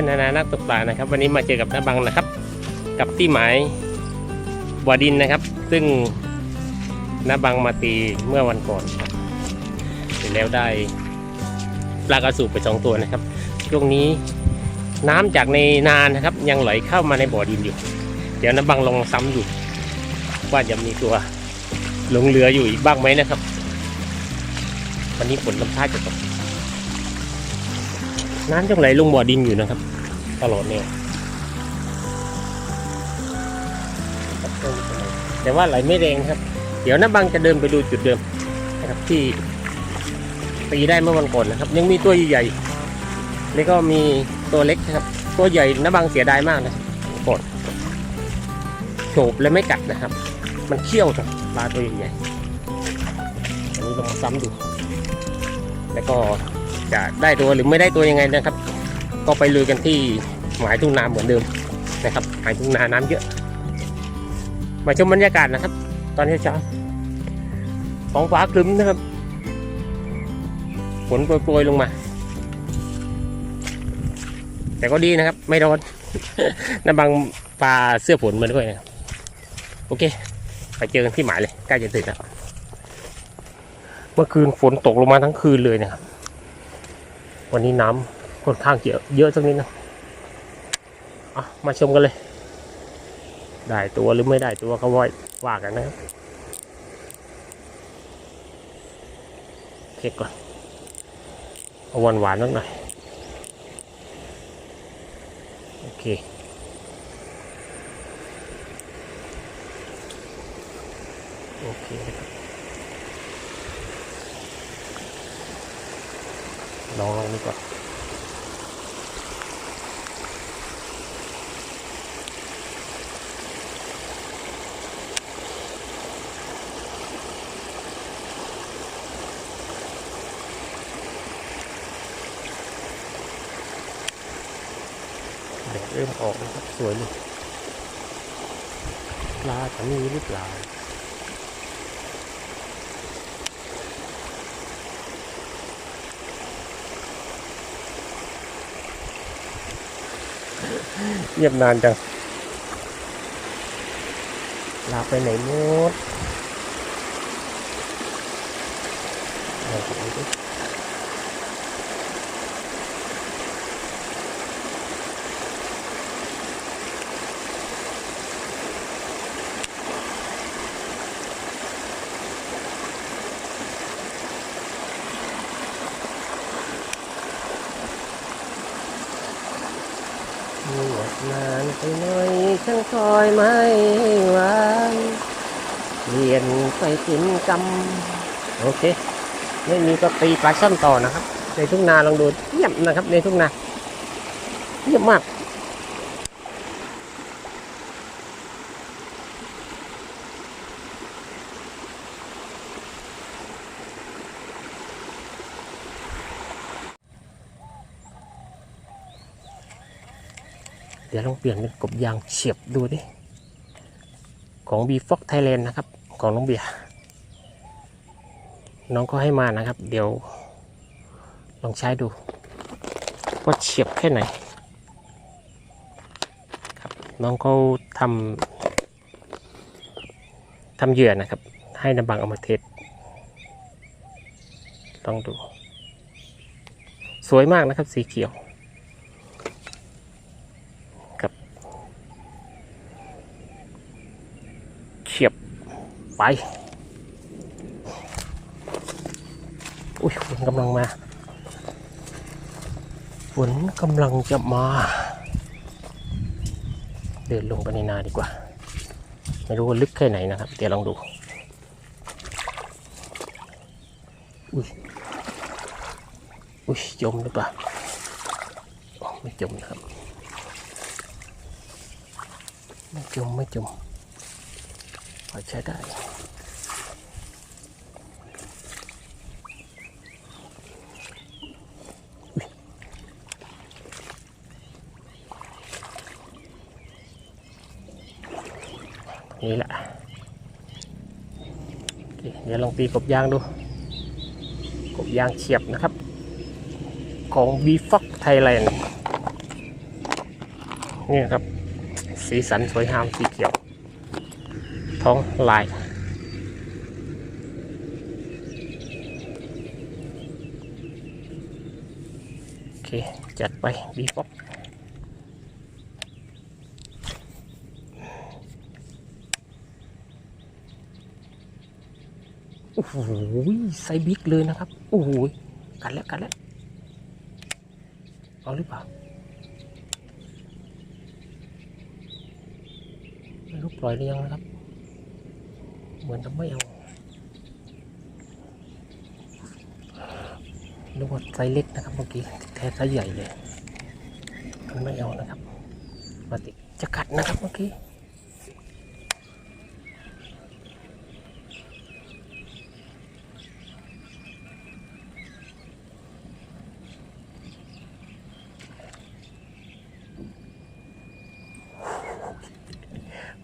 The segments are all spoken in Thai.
อนๆนานานักตกปลานะครับ วันนี้มาเจอกับน้าบังนะครับ กับที่หมายบ่อดินนะครับ ซึ่งน้าบังมาตีเมื่อวันก่อนเสร็จแล้วได้ปลากระสูบไปสองตัวนะครับช่วงนี้น้ำจากในนานนะครับ ยังไหลเข้ามาในบ่อดินอยู่ เดี๋ยวน้าบังลองซ้ำอยู่ ว่าจะมีตัวหลงเหลืออยู่อีกบ้างไหมนะครับ วันนี้ฝนลำท่าจะตก น้ำยังไหลลงบ่อดินอยู่นะครับ ตลอดเนี่ยแต่ว่าไหลไม่แรงครับ เดี๋ยวน้าบังจะเดินไปดูจุดเดิมนะครับที่ตีได้เมื่อวันก่อนนะครับ ยังมีตัวใหญ่ๆแล้วก็มีตัวเล็กนะครับ ตัวใหญ่น้าบังเสียดายมากนะกดโฉบและไม่กัดนะครับ มันเคี้ยวครับปลาตัวใหญ่ๆอันนี้ลองซ้ำดู แล้วก็ จะได้ตัวหรือไม่ได้ตัวยังไงนะครับ ก็ไปลุยกันที่หมายทุ่งนาเหมือนเดิมนะครับหมายทุ่งนาน้ำเยอะ มาชมบรรยากาศนะครับ ตอนเช้าๆท้องฟ้าครึ้มนะครับฝนโปรยๆลงมา แต่ก็ดีนะครับ ไม่ร้อนน้ำบังปลาเสื้อฝนมาด้วยนะครับโอเค ไปเจอกันที่หมายเลยใกล้จะตื่นแล้วเมื่อคืนฝนตกลงมาทั้งคืนเลยนะครับ วันนี้น้ำค่อนข้างเยอะเยอะสักนิดนะอะมาชมกันเลย ได้ตัวหรือไม่ได้ตัวเขาว่าว่ากันนะครับเค้กก่อนเอาหวานหวานนิดหน่อยโอเคโอเคนะครับ ลองลองนี่ก่อนแดดเริ่มออกนะครับ สวยเลยปลาจะมีหรือเปล่า เงียบนานจังลาไปไหนมดเอาไปดิเงียบนานไปหน่อยฉัน ไม่วางเรียนไปกินกำโอเค ไม่มีก็ตีปลาช่อนต่อนะครับ ในทุ่งนาลองดูเงียบนะครับ ในทุ่งนาเงียบมากเดี๋ยวลองเปลี่ยนเป็นกบยางเฉียบดูดิ ของบีฟ็อกไทยแลนด์นะครับ ของน้องเบียร์น้องก็ให้มานะครับ เดี๋ยว ลองใช้ดูว่าเฉียบแค่ไหนครับน้องเขาทำทำเหยื่อนะครับ ให้นำบังเอามาเทสลองดู สวยมากนะครับสีเขียว เฉียบ ไปอุ้ยฝนกำลังมาฝนกำลังจะมา เดินลงไปในนาดีกว่า ไม่รู้ว่าลึกแค่ไหนนะครับ เดี๋ยวลองดูอุ้ยอุ้ยจมหรือเปล่าไม่จมนะครับไม่จมไม่จมพอใช้ได้ นี่แหละเดี๋ยวลองตีกบยางดู กบยางเฉียบนะครับ ของ b f o x Thailand นี่ครับ สีสันสวยงามสีเขียว ท้องลายโอเค จัดไปบีฟอก อ้โหไซบิ๊กเลยนะครับ โอ้โหกันแล้วกันแล้วเอาหรือเปล่าไม่รู้ปล่อยหรือยังนะครับ เหมือนจะไม่เอานึกว่าไซเล็กนะครับเมื่อกี้แท้ไซใหญ่เลยมันไม่เอานะครับ มาติดจะกัดนะครับเมื่อกี้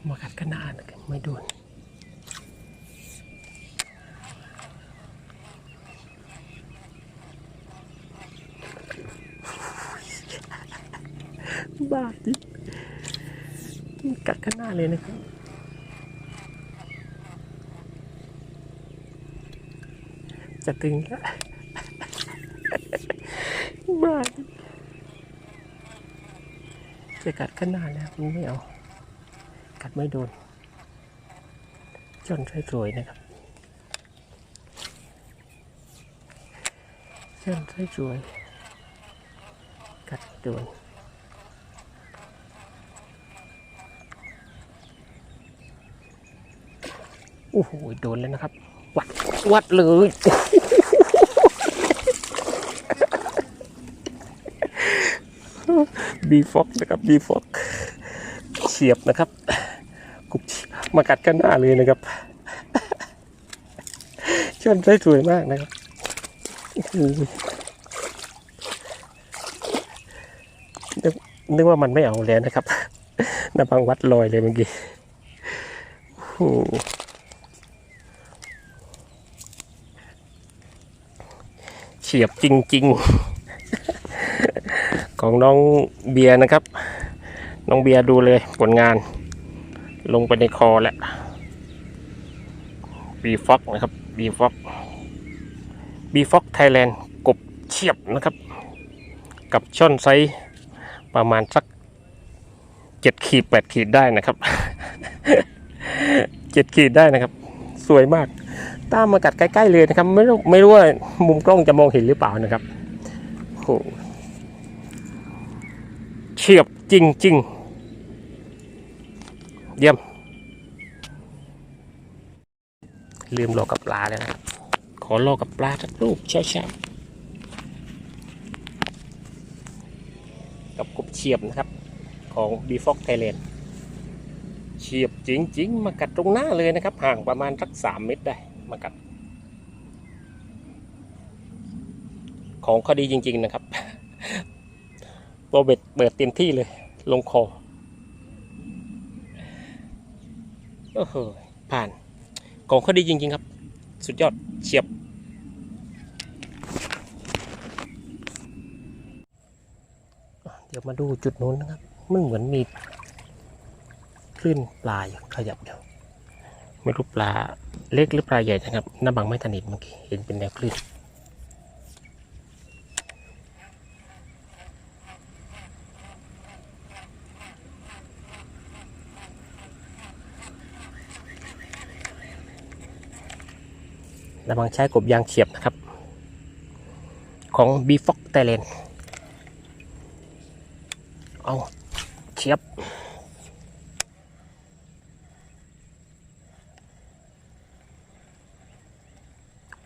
มากัดกันนานนะครับไม่โดน บ้าดิกัดกันหน้าเลยนะครับจะตึงแล้วบ้าดิจะกัดกันหน้าแล้วมันไม่เอา กัดไม่โดนจนสวยๆนะครับจนสวยๆกัดโดน อ้โหโดนแล้วนะครับ วัดวัดเลยบีฟ็อกนะครับบีฟ็อกเฉียบนะครับกุบมากัดกันหน้าเลยนะครับชนได้สวยมากนะครับโอ้โหนึกนึกว่ามันไม่เอาแล้วนะครับน้ำพังวัดลอยเลยเมื่อกี้โอ้ เฉียบจริง ๆ ของน้องเบียร์นะครับ น้องเบียร์ดูเลยผลงาน ลงไปในคอแล้วบีฟ็อกนะครับบีฟ็อกบีฟ็อกไทยแลนด์กบเฉียบนะครับ กับช่อนไซส์ประมาณสักเจ็ดขีดแปดขีดได้นะครับเจ็ดขีดได้นะครับ สวยมาก ตามมากัดใกล้ๆเลยนะครับ ไม่รู้ไม่รู้ว่ามุมกล้องจะมองเห็นหรือเปล่านะครับโหเฉียบจริงๆ เยี่ยม ลืมรอกับปลาแล้วนะครับ ขอรอกับปลาสักลูกช้าๆกับกบเฉียบนะครับ ของบีฟอกไทยแลนด์เฉียบจริง ๆ มากัดตรงหน้าเลยนะครับ ห่างประมาณสักสามเมตรได้ มากัด ของเขาดีจริง ๆนะครับ ตัวเบ็ดเปิดเต็มที่เลย ลงคอโอ้โหผ่าน ของเขาดีจริง ๆ ครับ สุดยอดเฉียบ เดี๋ยวมาดูจุดนู้นนะครับ มันเหมือนมีคลื่นปลาอยู่ขยับอยู่ไม่รู้ปลา เล็กหรือปลาใหญ่นะครับหน้าบังไม่ถนิทเมื่อกี้เห็นเป็นแนวคลื่นระวังใช้กบยางเฉียบนะครับ ของ b f o x Thailand เอาเฉียบ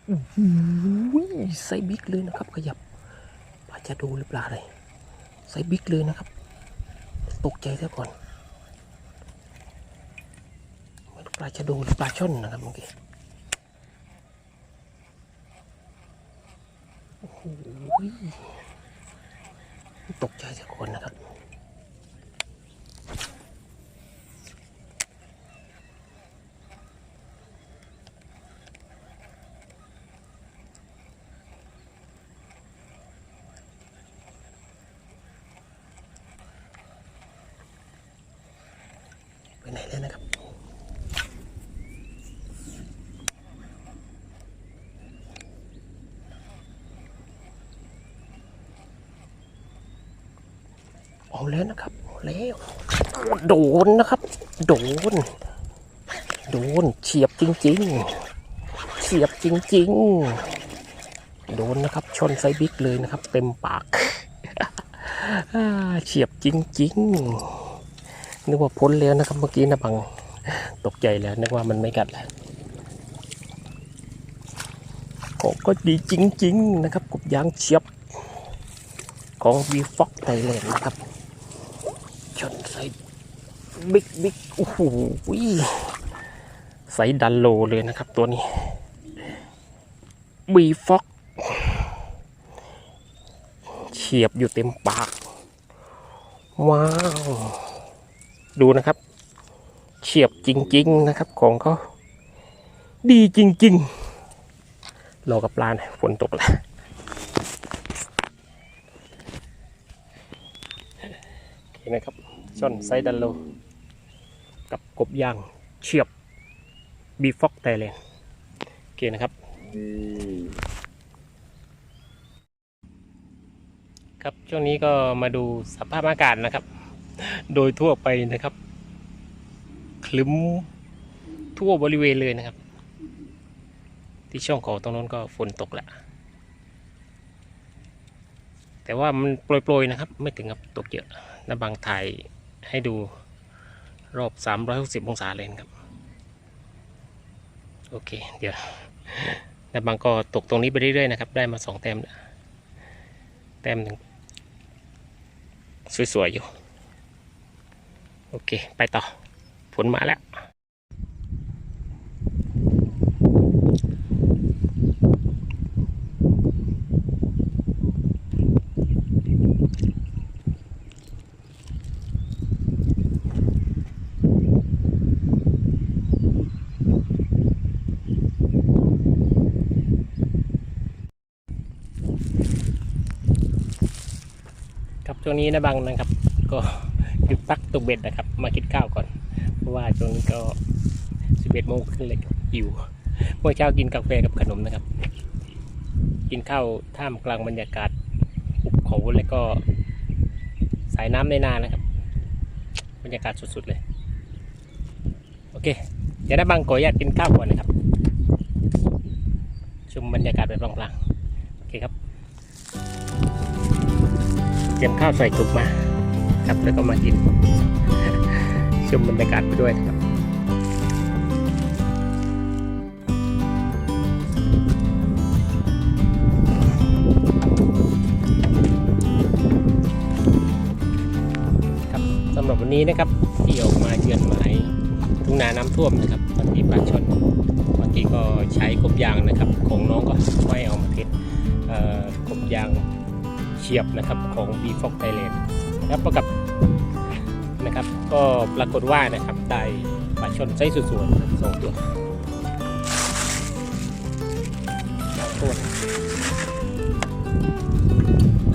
อุ้ย ไซบิ๊กเลยนะครับ ขยับปลาจะดูหรือเปล่าเลยไซบิ๊กเลยนะครับ ตกใจซะก่อนม่รู้ปลาจะดูหรือปลาช่อนนะครับเมื่อกี้โอ้โหตกใจสักคนนะครับ เลยนะครับเอาแล้วนะครับเอาแล้วโดนนะครับ โดน โดนเฉียบจริง ๆเฉียบจริง ๆ โดนนะครับ ชนไซบิ๊กเลยนะครับ เต็มปากเฉียบจริง ๆ นึกว่าพ้นแล้วนะครับเมื่อกี้นะบังตกใจแล้วนึกว่ามันไม่กัดแล้วก็ก็ดีจริง ๆ นะครับกบยางเฉียบ ของวีฟ็อกไทยแลนด์นะครับ ชนไซบิ๊กบิ๊กโอ้โหไซดันโลเลยนะครับตัวนี้วีฟ็อกเฉียบอยู่เต็มปาก ว้าว ดูนะครับ เฉียบจริง ๆนะครับของเขาดีจริง ๆ รอกับปลาหน่อยฝนตกแล้วโอเคนะครับช่อนไซดันโล กับกบยางเฉียบบีฟอกไทยแลนด์โอเคนะครับครับช่วงนี้ก็มาดูสภาพอากาศนะครับ โดยทั่วไปนะครับคลึ้มทั่วบริเวณเลยนะครับ ที่ช่องเขาตรงนั้นก็ฝนตกแล้วแต่ว่ามันโปรยๆนะครับ ไม่ถึงกับตกเยอะนะบางถ่ายให้ดูรอบ 360 องศาเลยนะครับ โอเค เดี๋ยวนะบางก็ตกตรงนี้ไปเรื่อยๆนะครับ ได้มาสองแต้มแล้วแต้มหนึ่งสวยๆอยู่ โอเค ไปต่อผลมาแล้ว ครับช่วงนี้นะบังนะครับ ก็ ยุดพักตกเบ็ดนะครับ มากินข้าวก่อน เพราะว่าช่วงนี้ก็สิบเอ็ดโมงขึ้นเลยหิวเมื่อเช้ากินกาแฟกับขนมนะครับ กินข้าวท่ามกลางบรรยากาศหุบเขาแล้วก็สายน้ำในนานะครับ บรรยากาศสุดๆเลย โอเคเดี๋ยวนบังขออนุญาตกินข้าวก่อนนะครับ ชมบรรยากาศแบบพลางๆ โอเคครับ เตรียมข้าวใส่ถุงมา ครับแล้วก็มากินชมบรรยากาศไปด้วยนะครับครับสำหรับวันนี้นะครับที่ออกมาเยือนหมายทุ่งนาน้ำท่วมนะครับตอนที่ปลาชนเมื่อกี้ก็ใช้กบยางนะครับ ของน้องก็ไม่เอามาเทสกบยางเฉียบนะครับของ b f o x Thailand นะครับประกับนะครับ ก็ปรากฏว่านะครับได้ปลาช่อนไซส์สวยๆสองตัวตัว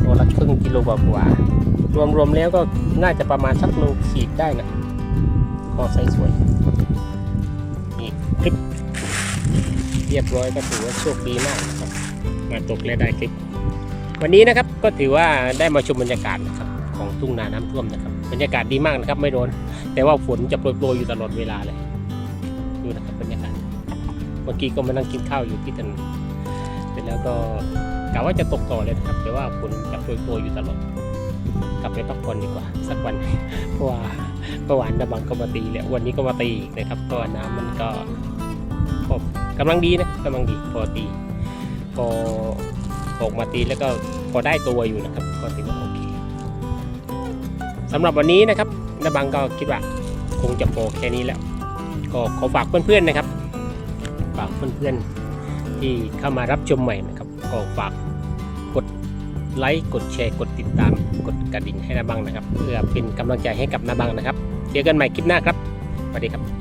ตัวละครึ่งกิโลกว่าๆรวมๆแล้วก็น่าจะประมาณสักโลขีดได้นะก็ไซส์สวยนี่คลิปเรียบร้อยก็ถือว่าโชคดีมากครับมาตกและได้คลิป วันนี้นะครับก็ถือว่าได้มาชมบรรยากาศนะครับ ของทุ่งนาน้ำท่วมนะครับบรรยากาศดีมากนะครับ ไม่โดน แต่ว่าฝนจะโปรยๆอยู่ตลอดเวลาเลยดูนะครับบรรยากาศเมื่อกี้ก็มานั่งกินข้าวอยู่ที่ถนนเสร็จแล้วก็กะว่าจะตกต่อเลยนะครับ แต่ว่าฝนจะโปรยๆอยู่ตลอดกลับไปพักผ่อนดีกว่า สักวันเพราะว่าเมื่อวานน้ำบังก็มาตีแล้ววันนี้ก็มาตีอีกนะครับก็น้ำมันก็ก็กำลังดีนะกำลังดีพอตีพอออกมาตีแล้วก็พอได้ตัวอยู่นะครับก็ถือว่าโอเค สำหรับวันนี้นะครับนบังก็คิดว่าคงจะพอแค่นี้แล้ว ก็ขอฝากเพื่อนๆนะครับ ฝากเพื่อนๆที่เข้ามารับชมใหม่นะครับ ก็ฝากกดไลค์กดแชร์กดติดตาม กดกระดิ่งให้นาบังนะครับ เพื่อเป็นกำลังใจให้กับนาบังนะครับ เจอกันใหม่คลิปหน้าครับสวัสดีครับ